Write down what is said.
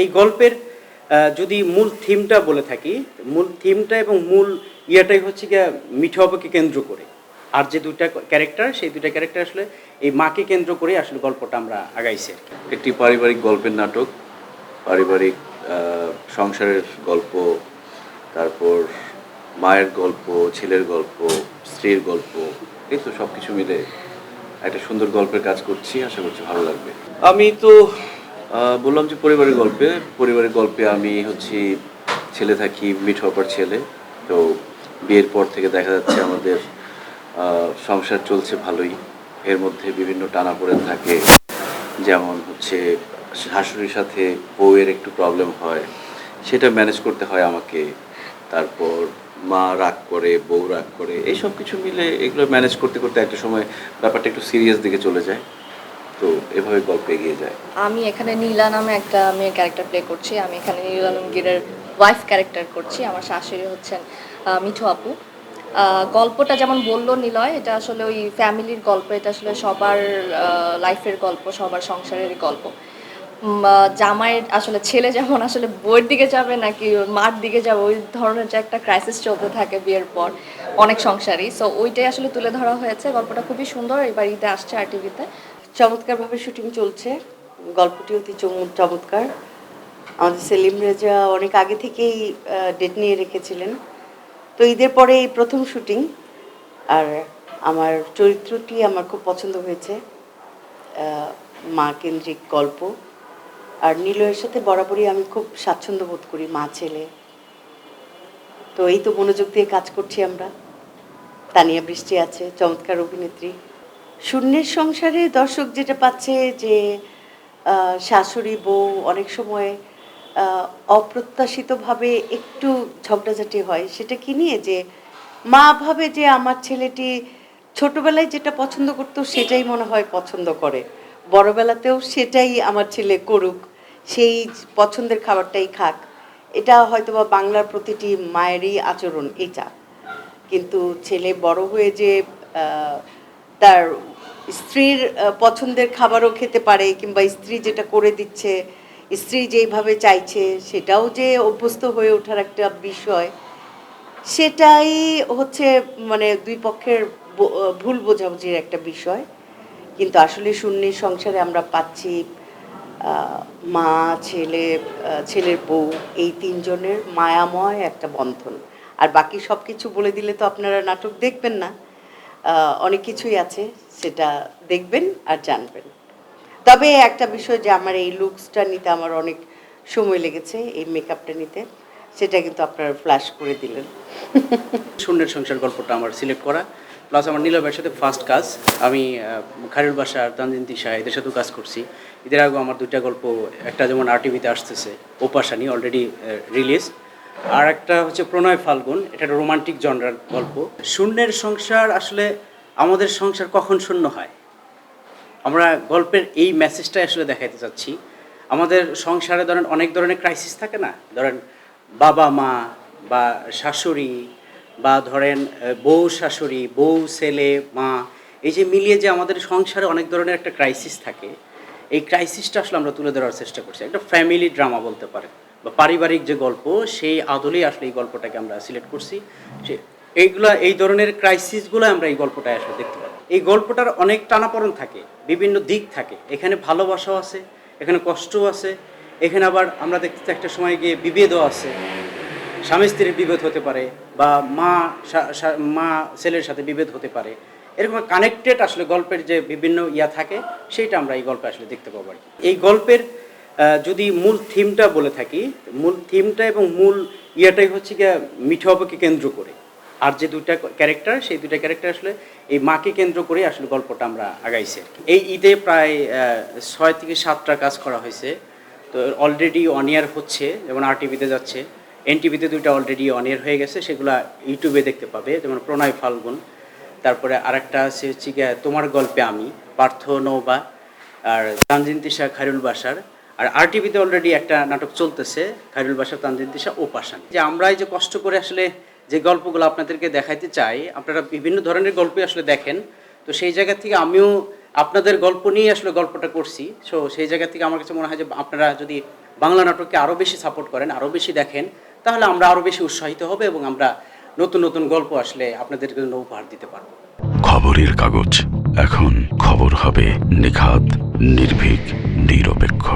এই গল্পের যদি মূল থিমটা বলে থাকি মূল থিমটা এবং মূল ইয়েটাই হচ্ছে গিয়ে মিঠু আপাকে কেন্দ্র করে আর যে দুইটা ক্যারেক্টার সেই দুইটা ক্যারেক্টার আসলে এই মাকে কেন্দ্র করে আসলে গল্পটা আমরা আগাইছি আর কি। একটি পারিবারিক গল্পের নাটক পারিবারিক সংসারের গল্প তারপর মায়ের গল্প ছেলের গল্প স্ত্রীর গল্প এই তো সব কিছু মিলে একটা সুন্দর গল্পের কাজ করছি আশা করছি ভালো লাগবে আমি তো বললাম যে পরিবারের গল্পে পরিবারের গল্পে আমি হচ্ছি ছেলে থাকি মিঠু আপার ছেলে। তো বিয়ের পর থেকে দেখা যাচ্ছে আমাদের সংসার চলছে ভালোই। এর মধ্যে বিভিন্ন টানাপোড়েন থাকে। যেমন হচ্ছে শাশুড়ির সাথে বউয়ের একটু প্রবলেম হয়। সেটা ম্যানেজ করতে হয় আমাকে। তারপর মা রাগ করে, বউ রাগ করে এই সব কিছু মিলে এগুলো ম্যানেজ করতে করতে একটা সময় ব্যাপারটা একটু সিরিয়াস দিকে চলে যায়। এভাবে গল্প এগিয়ে যায়। আমি এখানে নীলা নামে একটা মেয়ের ক্যারেক্টার প্লে করছি। আমি এখানে নীল আলমগীরের ওয়াইফ ক্যারেক্টার করছি। আমার শাশুড়ি হচ্ছেন মিঠু আপু। গল্পটা যেমন বলল নিলয় এটা আসলে ওই ফ্যামিলির গল্প এটা আসলে সবার লাইফের গল্প সবার সংসারেরই গল্প। জামাইয়ের আসলে ছেলে যেমন আসলে বইয়ের দিকে যাবে নাকি মার দিকে যাবে ওই ধরনের যে একটা ক্রাইসিস চলতে থাকে বিয়ের পর অনেক সংসারই। সো ওইটাই আসলে তুলে ধরা হয়েছে। গল্পটা খুবই সুন্দর। এবার ঈদে আসছে আর টিভিতে চমৎকারভাবে শুটিং চলছে। গল্পটি অতি চমৎ- চমৎকার। আমাদের সেলিম রেজা অনেক আগে থেকেই ডেট নিয়ে রেখেছিলেন। তো ঈদের পরে এই প্রথম শুটিং। আর আমার চরিত্রটি আমার খুব পছন্দ হয়েছে। মা কেন্দ্রিক গল্প। আর নীলয়ের সাথে বরাবরই আমি খুব স্বাচ্ছন্দ্য বোধ করি মা, ছেলে। তো এই তো মনোযোগ দিয়ে কাজ করছি আমরা। তানিয়া বৃষ্টি আছে, চমৎকার অভিনেত্রী। শূন্যের সংসারে দর্শক যেটা পাচ্ছে যে শাশুড়ি বউ অনেক সময় অপ্রত্যাশিতভাবে একটু ঝগড়াঝাটি হয়। সেটা কি নিয়ে? যে, মা ভাবে যে আমার ছেলেটি ছোটবেলায় যেটা পছন্দ করতো সেটাই মনে হয় পছন্দ করে। বড়বেলাতেও সেটাই আমার ছেলে করুক। সেই পছন্দের খাবারটাই খাক। এটা হয়তোবা বাংলার প্রতিটি মায়েরই আচরণ এটা কিন্তু ছেলে বড় হয়ে যে তার স্ত্রীর পছন্দের খাবারও খেতে পারে কিংবা স্ত্রী যেটা করে দিচ্ছে, স্ত্রী যেইভাবে চাইছে, সেটাও যে অভ্যস্ত হয়ে ওঠার একটা বিষয়, সেটাই হচ্ছে মানে দুই পক্ষের ভুল বোঝাবুঝির একটা বিষয়। কিন্তু আসলে শূন্যের সংসারে আমরা পাচ্ছি মা, ছেলে ছেলের বউ, এই তিনজনের মায়াময় একটা বন্ধন। আর বাকি সব কিছু বলে দিলে তো আপনারা নাটক দেখবেন না। অনেক কিছুই আছে, সেটা দেখবেন আর জানবেন। তবে একটা বিষয় যে আমার এই লুকসটা নিতে আমার অনেক সময় লেগেছে, এই মেকআপটা নিতে, সেটা কিন্তু আপনারা ফ্ল্যাশ করে দিলেন। শূন্যের সংসার গল্পটা আমার সিলেক্ট করা প্লাস আমার নীলবের সাথে ফার্স্ট কাজ, আমি খারুল বাসার তানজিন তিশা এদের সাথেও কাজ করছি। এদের আগেও আমার দুইটা গল্প, একটা যেমন আর টিভিতে আসতেছে ওপাশানি অলরেডি রিলিজ আর একটা হচ্ছে প্রণয় ফাল্গুন, এটা একটা রোমান্টিক জনরার গল্প। শূন্যের সংসার আসলে আমাদের সংসার কখন শূন্য হয়? আমরা গল্পের এই মেসেজটাই আসলে দেখাইতে চাচ্ছি। আমাদের সংসারে ধরেন অনেক ধরনের ক্রাইসিস থাকে না? ধরেন বাবা মা বা শাশুড়ি বা ধরেন বউ শাশুড়ি, বউ ছেলে, মা, এই যে মিলিয়ে যে আমাদের সংসারে অনেক ধরনের একটা ক্রাইসিস থাকে, এই ক্রাইসিসটা আসলে আমরা তুলে ধরার চেষ্টা করছি। একটা ফ্যামিলি ড্রামা বলতে পারে বা পারিবারিক যে গল্প, সেই আদলেই আসলে এই গল্পটাকে আমরা সিলেক্ট করছি। সে এইগুলা, এই ধরনের ক্রাইসিসগুলো আমরা এই গল্পটায় আসলে দেখতে পাই এই গল্পটার অনেক টানাপড়ন থাকে, বিভিন্ন দিক থাকে। এখানে ভালোবাসাও আছে, এখানে কষ্টও আছে, এখানে আবার আমরা দেখতে একটা সময় গিয়ে বিভেদও আছে। স্বামী স্ত্রীর বিভেদ হতে পারে বা মা মা ছেলের সাথে বিভেদ হতে পারে। এরকম কানেক্টেড আসলে গল্পের যে বিভিন্ন ইয়া থাকে, সেইটা আমরা এই গল্পে আসলে দেখতে পাবো আর কি। এই গল্পের যদি মূল থিমটা বলে থাকি, মূল থিমটা এবং মূল ইয়াটাই হচ্ছে গিয়ে মিঠু আপাকে কেন্দ্র করে। আর যে দুইটা ক্যারেক্টার সেই দুইটা ক্যারেক্টার আসলে এই মাকে কেন্দ্র করে আসলে গল্পটা আমরা আগাইছি। এই ঈদে প্রায় ছয় থেকে সাতটা কাজ করা হয়েছে। তো অলরেডি অন ইয়ার হচ্ছে, যেমন আর টিভিতে যাচ্ছে। এন টিভিতে দুইটা অলরেডি অন ইয়ার হয়ে গেছে, সেগুলো ইউটিউবে দেখতে পাবে, যেমন প্রণয় ফাল্গুন। তারপরে আরেকটা আছে হচ্ছে গিয়ে তোমার গল্পে আমি, পার্থ নৌবা আর তানজিন তিশা খায়রুল বাসার আর আর টিভিতে অলরেডি একটা নাটক চলতেছে, খায়রুল বাসার তানজিন তিশা ও পাশান। যে আমরা এই যে কষ্ট করে আসলে যে গল্পগুলো আপনাদেরকে দেখাইতে চাই, আপনারা বিভিন্ন ধরনের গল্পই আসলে দেখেন। তো সেই জায়গা থেকে আমিও আপনাদের গল্প নিয়ে আসলে গল্পটা করছি। সো সেই জায়গা থেকে আমার কাছে মনে হয় যে আপনারা যদি বাংলা নাটককে আরও বেশি সাপোর্ট করেন আরও বেশি দেখেন, তাহলে আমরা আরও বেশি উৎসাহিত হবে এবং আমরা নতুন নতুন গল্প আসলে আপনাদের জন্য উপহার দিতে পারব। খবরের কাগজ। এখন খবর হবে নিখাত, নির্ভীক, নিরপেক্ষ।